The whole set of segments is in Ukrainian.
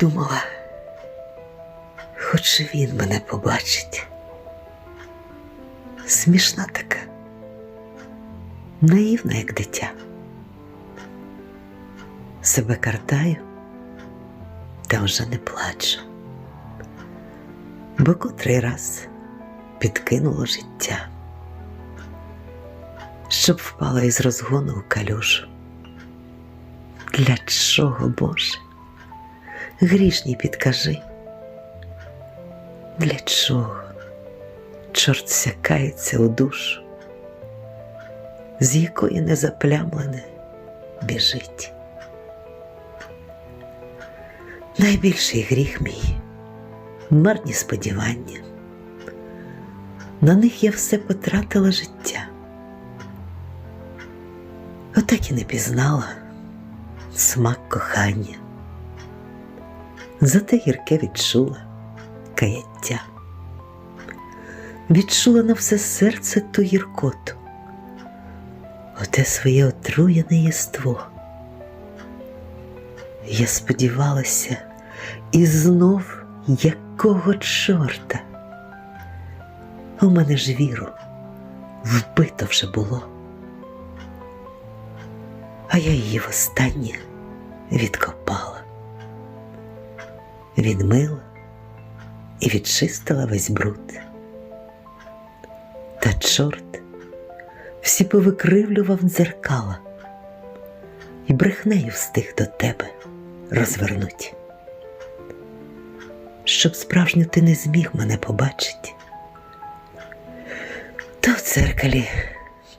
думала, хоч він мене побачить. Смішна така, наївна, як дитя. Себе картаю, та вже не плачу, бо котрий раз підкинуло життя, щоб впала із розгону у калюжу. Для чого, Боже? Грішній підкажи. Для чого? Чорт сякається у душу, з якої незаплямлене біжить. Найбільший гріх мій марні сподівання. На них я все потратила життя. Отак і не пізнала смак кохання. Зате гірке відчула каяття, відчула на все серце ту гіркоту, оте своє отруєне єство. Я сподівалася, і знов якого чорта. У мене ж віру вбито вже було, а я її востаннє відкопала, відмила і відчистила весь бруд. Та чорт всі повикривлював дзеркала і брехнею встиг до тебе розвернуть. Щоб справжньо ти не зміг мене побачити, то в дзеркалі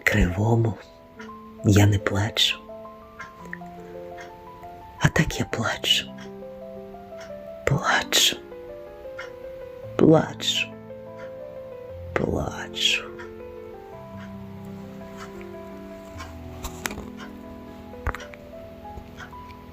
кривому я не плачу. А так я плачу, плачу, плачу, плачу.